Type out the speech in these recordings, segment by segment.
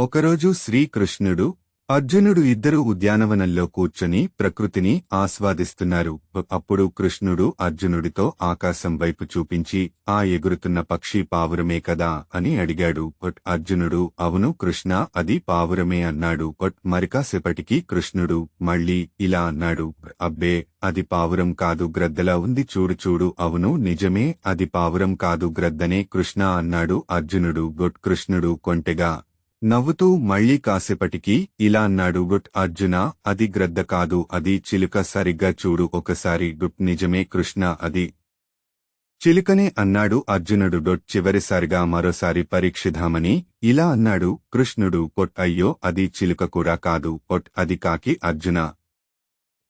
ఒకరోజు శ్రీకృష్ణుడు అర్జునుడు ఇద్దరు ఉద్యానవనంలో కూర్చొని ప్రకృతిని ఆస్వాదిస్తున్నారు. అప్పుడు కృష్ణుడు అర్జునుడితో ఆకాశం వైపు చూపించి ఆ ఎగురుతున్న పక్షి పావురమే కదా అని అడిగాడు. బట్ అర్జునుడు అవును కృష్ణ అది పావురమే అన్నాడు. బట్ మరికాసేపటికి కృష్ణుడు మళ్ళీ ఇలా అన్నాడు. అబ్బే అది పావురం కాదు గ్రద్దలా ఉంది. చూడు చూడు. అవును నిజమే అది పావురం కాదు గ్రద్దనే కృష్ణ అన్నాడు అర్జునుడు. గొట్ కృష్ణుడు కొంటెగా నవ్వుతూ మళ్ళీ కాసేపటికి ఇలా అన్నాడు గుట్ అర్జున అది గ్రద్ద కాదు అది చిలుక సరిగ్గా చూడు ఒకసారి గుట్ నిజమే కృష్ణ అది. చిలుకనే అన్నాడు అర్జునుడు డొట్ చివరిసారిగా మరోసారి పరీక్షిధామని ఇలా అన్నాడు కృష్ణుడు పొట్ అయ్యో అది చిలుక కూడా కాదు పొట్ అది కాకి అర్జున.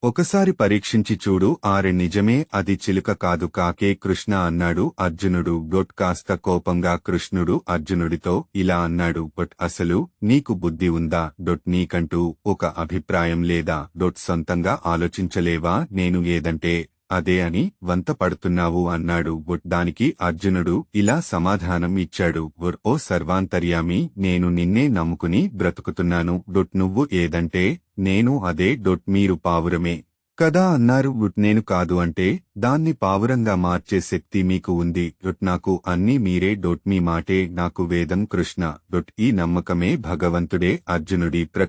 ఒకసారి పరీక్షించి చూడు ఆరె నిజమే అది చిలుక కాదు కాకే కృష్ణ అన్నాడు అర్జునుడు. డొట్ కాస్త కోపంగా కృష్ణుడు అర్జునుడితో ఇలా అన్నాడు. బట్ అసలు నీకు బుద్ధి ఉందా? డొట్ నీకంటూ ఒక అభిప్రాయం లేదా? డొట్ సొంతంగా ఆలోచించలేవా? నేను ఏదంటే అదే అని వంత పడుతున్నావు అన్నాడు. బొట్ దానికి అర్జునుడు ఇలా సమాధానం ఇచ్చాడు. ఓ సర్వాంతర్యామి నేను నిన్నే నమ్ముకుని బ్రతుకుతున్నాను. డొట్ నువ్వు ఏదంటే నేను అదే. డొట్ మీరు పావురమే. కదా అన్నారు. వుట్ నేను కాదు అంటే దాన్ని పావురంగా మార్చే శక్తి మీకు ఉంది. డొట్ నాకు అన్నీ మీరే. డొట్ మీ మాటే. నాకు వేదం కృష్ణ. డొట్ ఈ నమ్మకమే భగవంతుడే అర్జునుడి ప్ర.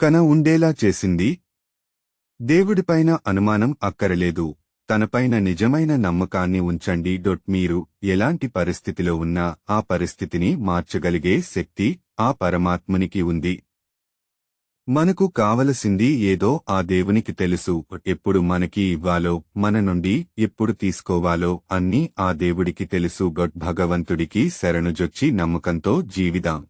కన ఉండేలా చేసింది. దేవుడిపైన అనుమానం అక్కరలేదు. తనపైన నిజమైన నమ్మకాన్ని ఉంచండి. డొట్ మీరు ఎలాంటి పరిస్థితిలో ఉన్నా ఆ పరిస్థితిని మార్చగలిగే శక్తి ఆ పరమాత్మునికి ఉంది. మనకు కావలసింది ఏదో ఆ దేవునికి తెలుసు. ఎప్పుడు మనకి ఇవ్వాలో మన నుండి ఎప్పుడు తీసుకోవాలో అన్నీ ఆ దేవుడికి తెలుసు. గొట్ భగవంతుడికి శరణుజొచ్చి నమ్మకంతో జీవిదాం.